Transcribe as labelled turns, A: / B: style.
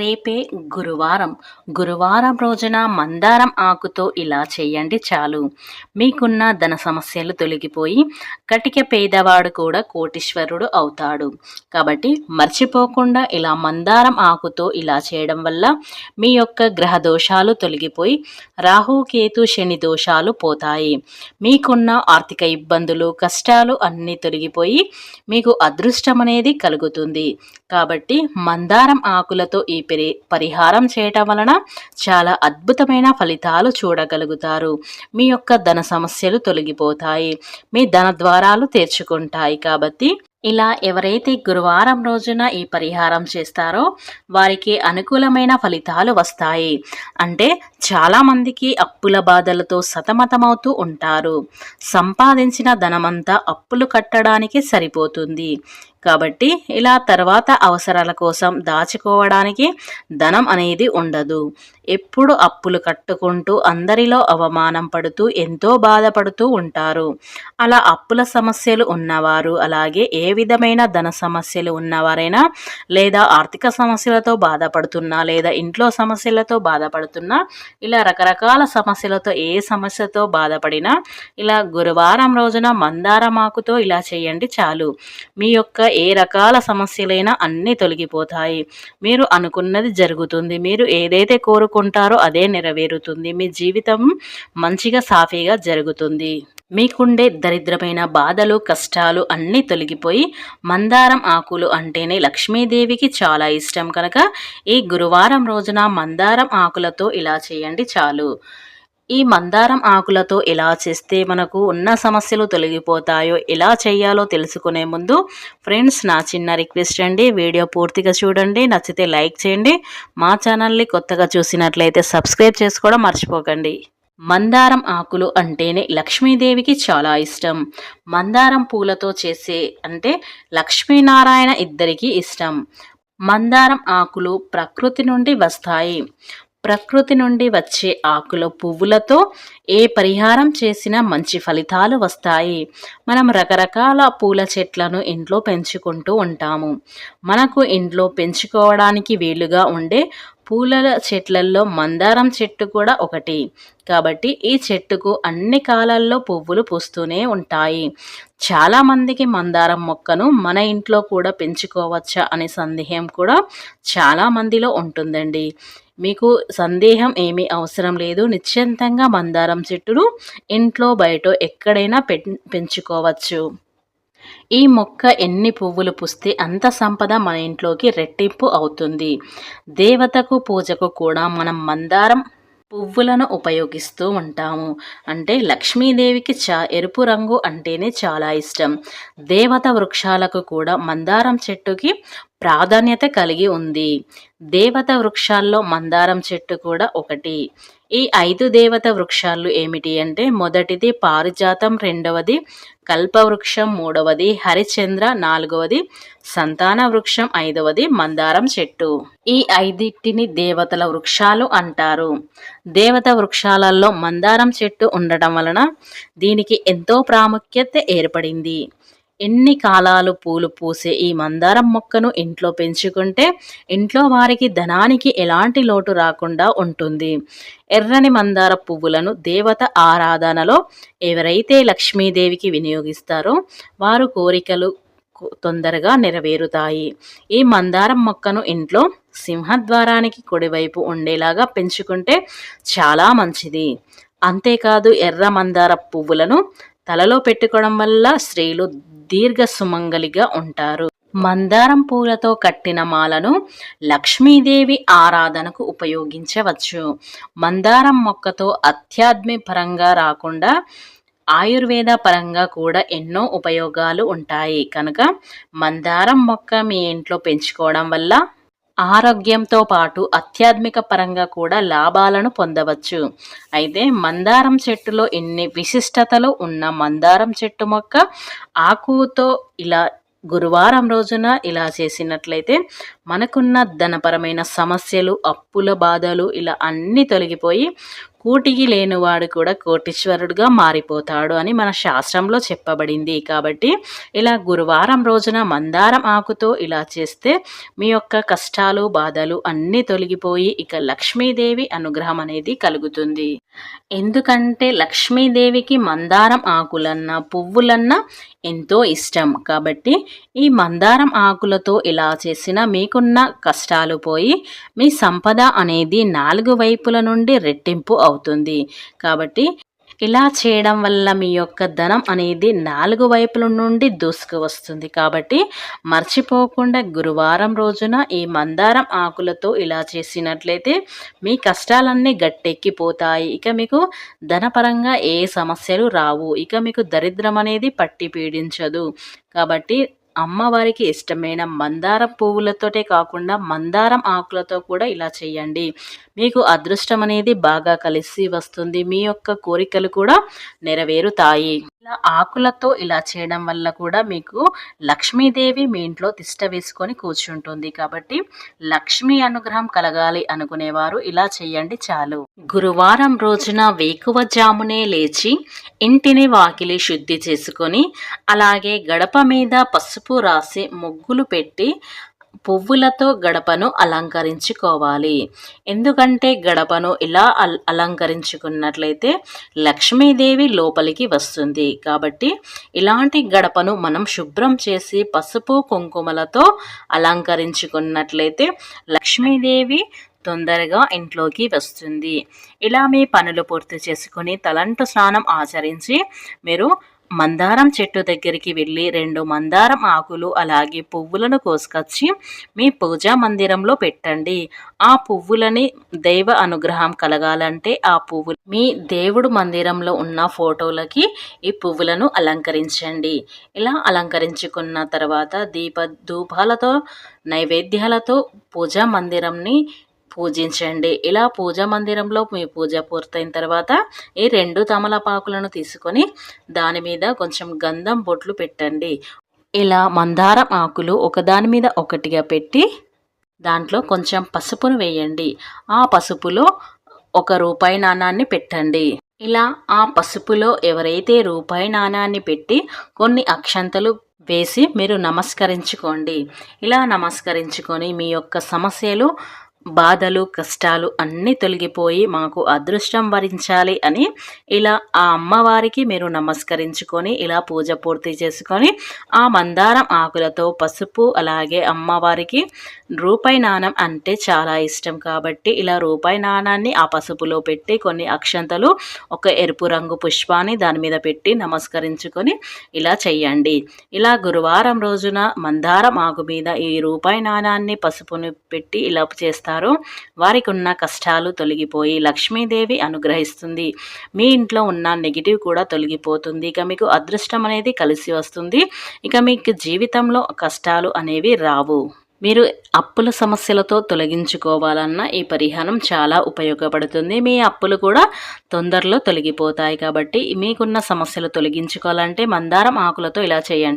A: రేపే గురువారం. గురువారం రోజున మందారం ఆకుతో ఇలా చేయండి చాలు. మీకున్న ధన సమస్యలు తొలగిపోయి కటిక పేదవాడు కూడా కోటీశ్వరుడు అవుతాడు. కాబట్టి మర్చిపోకుండా ఇలా మందారం ఆకుతో ఇలా చేయడం వల్ల మీ యొక్క గ్రహ దోషాలు తొలగిపోయి రాహు కేతు శని దోషాలు పోతాయి. మీకున్న ఆర్థిక ఇబ్బందులు కష్టాలు అన్నీ తొలగిపోయి మీకు అదృష్టం అనేది కలుగుతుంది. కాబట్టి మందారం ఆకులతో ఈ పరి పరిహారం చేయటం వలన చాలా అద్భుతమైన ఫలితాలు చూడగలుగుతారు. మీ యొక్క ధన సమస్యలు తొలగిపోతాయి. మీ ధన ద్వారాలు తెరుచుకుంటాయి కాబట్టి ఇలా ఎవరైతే గురువారం రోజున ఈ పరిహారం చేస్తారో వారికి అనుకూలమైన ఫలితాలు వస్తాయి. అంటే చాలామందికి అప్పుల బాధలతో సతమతమవుతూ ఉంటారు. సంపాదించిన ధనమంతా అప్పులు కట్టడానికి సరిపోతుంది. కాబట్టి ఇలా తర్వాత అవసరాల కోసం దాచుకోవడానికి ధనం అనేది ఉండదు. ఎప్పుడు అప్పులు కట్టుకుంటూ అందరిలో అవమానం పడుతూ ఎంతో బాధపడుతూ ఉంటారు. అలా అప్పుల సమస్యలు ఉన్నవారు అలాగే ఏ విధమైన ధన సమస్యలు ఉన్నవారైనా లేదా ఆర్థిక సమస్యలతో బాధపడుతున్నా లేదా ఇంట్లో సమస్యలతో బాధపడుతున్నా ఇలా రకరకాల సమస్యలతో ఏ సమస్యతో బాధపడినా ఇలా గురువారం రోజున మందారమాకుతో ఇలా చేయండి చాలు. మీ యొక్క ఏ రకాల సమస్యలైనా అన్నీ తొలగిపోతాయి. మీరు అనుకున్నది జరుగుతుంది. మీరు ఏదైతే కోరుకుంటారో అదే నెరవేరుతుంది. మీ జీవితం మంచిగా సాఫీగా జరుగుతుంది. మీకుండే దరిద్రమైన బాధలు కష్టాలు అన్నీ తొలగిపోయి మందారం ఆకులు అంటేనే లక్ష్మీదేవికి చాలా ఇష్టం కనుక ఈ గురువారం రోజున మందారం ఆకులతో ఇలా చేయండి చాలు. ఈ మందారం ఆకులతో ఎలా చేస్తే మనకు ఉన్న సమస్యలు తొలగిపోతాయో ఎలా చేయాలో తెలుసుకునే ముందు ఫ్రెండ్స్ నా చిన్న రిక్వెస్ట్ అండి వీడియో పూర్తిగా చూడండి నచ్చితే లైక్ చేయండి మా ఛానల్ని కొత్తగా చూసినట్లయితే సబ్స్క్రైబ్ చేసుకోవడం మర్చిపోకండి. మందారం ఆకులు అంటేనే లక్ష్మీదేవికి చాలా ఇష్టం. మందారం పూలతో చేసే అంటే లక్ష్మీనారాయణ ఇద్దరికీ ఇష్టం. మందారం ఆకులు ప్రకృతి నుండి వస్తాయి. ప్రకృతి నుండి వచ్చే ఆకుల పువ్వులతో ఏ పరిహారం చేసినా మంచి ఫలితాలు వస్తాయి. మనం రకరకాల పూల చెట్లను ఇంట్లో పెంచుకుంటూ ఉంటాము. మనకు ఇంట్లో పెంచుకోవడానికి వీలుగా ఉండే పూల చెట్లల్లో మందారం చెట్టు కూడా ఒకటి. కాబట్టి ఈ చెట్టుకు అన్ని కాలాల్లో పువ్వులు పూస్తూనే ఉంటాయి. చాలామందికి మందారం మొక్కను మన ఇంట్లో కూడా పెంచుకోవచ్చా అనే సందేహం కూడా చాలామందిలో ఉంటుందండి. మీకు సందేహం ఏమీ అవసరం లేదు. నిశ్చింతంగా మందారం చెట్టును ఇంట్లో బయట ఎక్కడైనా పెంచుకోవచ్చు. ఈ మొక్క ఎన్ని పువ్వులు పుస్తే అంత సంపద మన ఇంట్లోకి రెట్టింపు అవుతుంది. దేవతకు పూజకు కూడా మనం మందారం పువ్వులను ఉపయోగిస్తూ ఉంటాము. అంటే లక్ష్మీదేవికి చా ఎరుపు రంగు అంటేనే చాలా ఇష్టం. దేవత వృక్షాలకు కూడా మందారం చెట్టుకి ప్రాధాన్యత కలిగి ఉంది. దేవత వృక్షాల్లో మందారం చెట్టు కూడా ఒకటి. ఈ ఐదు దేవత వృక్షాలు ఏమిటి అంటే మొదటిది పారిజాతం రెండవది కల్పవృక్షం మూడవది హరిచంద్ర నాలుగవది సంతాన వృక్షం ఐదవది మందారం చెట్టు. ఈ ఐదింటిని దేవతల వృక్షాలు అంటారు. దేవత వృక్షాలలో మందారం చెట్టు ఉండటం వలన దీనికి ఎంతో ప్రాముఖ్యత ఏర్పడింది. ఎన్ని కాలాలు పూలు పూసే ఈ మందారం మొక్కను ఇంట్లో పెంచుకుంటే ఇంట్లో వారికి ధనానికి ఎలాంటి లోటు రాకుండా ఉంటుంది. ఎర్రని మందార పువ్వులను దేవత ఆరాధనలో ఎవరైతే లక్ష్మీదేవికి వినియోగిస్తారో వారు కోరికలు తొందరగా నెరవేరుతాయి. ఈ మందారం మొక్కను ఇంట్లో సింహద్వారానికి కుడివైపు ఉండేలాగా పెంచుకుంటే చాలా మంచిది. అంతేకాదు ఎర్ర మందార పువ్వులను తలలో పెట్టుకోవడం వల్ల స్త్రీలు దీర్ఘ సుమంగలిగా ఉంటారు. మందారం పూలతో కట్టిన మాలను లక్ష్మీదేవి ఆరాధనకు ఉపయోగించవచ్చు. మందారం మొక్కతో అధ్యాత్మికపరంగా రాకుండా ఆయుర్వేద పరంగా కూడా ఎన్నో ఉపయోగాలు ఉంటాయి. కనుక మందారం మొక్క మీ ఇంట్లో పెంచుకోవడం వల్ల ఆరోగ్యంతో పాటు ఆధ్యాత్మిక పరంగా కూడా లాభాలను పొందవచ్చు. అయితే మందారం చెట్టులో ఎన్ని విశిష్టతలు ఉన్న మందారం చెట్టు మొక్క ఆకుతో ఇలా గురువారం రోజున ఇలా చేసినట్లయితే మనకున్న ధనపరమైన సమస్యలు అప్పుల బాధలు ఇలా అన్నీ తొలగిపోయి కూటికి లేనివాడు కూడా కోటీశ్వరుడుగా మారిపోతాడు అని మన శాస్త్రంలో చెప్పబడింది. కాబట్టి ఇలా గురువారం రోజున మందారం ఆకుతో ఇలా చేస్తే మీ యొక్క కష్టాలు బాధలు అన్నీ తొలగిపోయి ఇక లక్ష్మీదేవి అనుగ్రహం అనేది కలుగుతుంది. ఎందుకంటే లక్ష్మీదేవికి మందారం ఆకులన్నా పువ్వులన్నా ఎంతో ఇష్టం. కాబట్టి ఈ మందారం ఆకులతో ఇలా చేసిన మీకున్న కష్టాలు పోయి మీ సంపద అనేది నాలుగు వైపుల నుండి రెట్టింపు అవుతుంది అవుతుంది. కాబట్టి ఇలా చేయడం వల్ల మీ యొక్క ధనం అనేది నాలుగు వైపుల నుండి దూసుకు వస్తుంది. కాబట్టి మర్చిపోకుండా గురువారం రోజున ఈ మందారం ఆకులతో ఇలా చేసినట్లయితే మీ కష్టాలన్నీ గట్టెక్కిపోతాయి. ఇక మీకు ధనపరంగా ఏ సమస్యలు రావు. ఇక మీకు దరిద్రం అనేది పట్టి పీడించదు. కాబట్టి అమ్మవారికి ఇష్టమైన మందారం పువ్వులతోటే కాకుండా మందారం ఆకులతో కూడా ఇలా చేయండి. మీకు అదృష్టం అనేది బాగా కలిసి వస్తుంది. మీ యొక్క కోరికలు కూడా నెరవేరుతాయి. ఇలా ఆకులతో ఇలా చేయడం వల్ల కూడా మీకు లక్ష్మీదేవి మీ ఇంట్లో తిష్ట వేసుకొని కూర్చుంటుంది. కాబట్టి లక్ష్మీ అనుగ్రహం కలగాలి అనుకునేవారు ఇలా చేయండి చాలు. గురువారం రోజున వేకువజామునే లేచి ఇంటిని వాకిలి శుద్ధి చేసుకొని అలాగే గడప మీద పసుపు రాసి ముగ్గులు పెట్టి పువ్వులతో గడపను అలంకరించుకోవాలి. ఎందుకంటే గడపను ఇలా అల్ అలంకరించుకున్నట్లయితే లక్ష్మీదేవి లోపలికి వస్తుంది. కాబట్టి ఇలాంటి గడపను మనం శుభ్రం చేసి పసుపు కుంకుమలతో అలంకరించుకున్నట్లయితే లక్ష్మీదేవి తొందరగా ఇంట్లోకి వస్తుంది. ఇలా మీ పనులు పూర్తి చేసుకుని తలంటు స్నానం ఆచరించి మీరు మందారం చెట్టు దగ్గరికి వెళ్ళి రెండు మందారం ఆకులు అలాగే పువ్వులను కోసుకొచ్చి మీ పూజా మందిరంలో పెట్టండి. ఆ పువ్వులని దైవ అనుగ్రహం కలగాలంటే ఆ పువ్వులు మీ దేవుడు మందిరంలో ఉన్న ఫోటోలకి ఈ పువ్వులను అలంకరించండి. ఇలా అలంకరించుకున్న తర్వాత దీప ధూపాలతో నైవేద్యాలతో పూజా మందిరంని పూజించండి. ఇలా పూజ మందిరంలో మీ పూజ పూర్తయిన తర్వాత ఈ రెండు తమలపాకులను తీసుకొని దాని మీద కొంచెం గంధం బొట్లు పెట్టండి. ఇలా మందారం ఆకులు ఒకదాని మీద ఒకటిగా పెట్టి దాంట్లో కొంచెం పసుపును వేయండి. ఆ పసుపులో ఒక రూపాయి నాణాన్ని పెట్టండి. ఇలా ఆ పసుపులో ఎవరైతే రూపాయి నాణాన్ని పెట్టి కొన్ని అక్షంతలు వేసి మీరు నమస్కరించుకోండి. ఇలా నమస్కరించుకొని మీ యొక్క సమస్యలు బాధలు కష్టాలు అన్నీ తొలగిపోయి మాకు అదృష్టం వరించాలి అని ఇలా ఆ అమ్మవారికి మీరు నమస్కరించుకొని ఇలా పూజ పూర్తి చేసుకొని ఆ మందారం ఆకులతో పసుపు అలాగే అమ్మవారికి రూపాయి నాణం అంటే చాలా ఇష్టం కాబట్టి ఇలా రూపాయి నాణాన్ని ఆ పసుపులో పెట్టి కొన్ని అక్షంతలు ఒక ఎరుపు రంగు పుష్పాన్ని దాని మీద పెట్టి నమస్కరించుకొని ఇలా చెయ్యండి. ఇలా గురువారం రోజున మందారం ఆకు మీద ఈ రూపాయి నాణాన్ని పసుపును పెట్టి ఇలా చేస్తారు. చేస్తారో. వారికి ఉన్న కష్టాలు తొలగిపోయి లక్ష్మీదేవి అనుగ్రహిస్తుంది. మీ ఇంట్లో ఉన్న నెగిటివ్ కూడా తొలగిపోతుంది. ఇక మీకు అదృష్టం అనేది కలిసి వస్తుంది. ఇక మీకు జీవితంలో కష్టాలు అనేవి రావు. మీరు అప్పుల సమస్యలతో తొలగించుకోవాలన్న ఈ పరిహారం చాలా ఉపయోగపడుతుంది. మీ అప్పులు కూడా తొందరలో తొలగిపోతాయి కాబట్టి మీకున్న సమస్యలు తొలగించుకోవాలంటే మందారం ఆకులతో ఇలా చేయండి.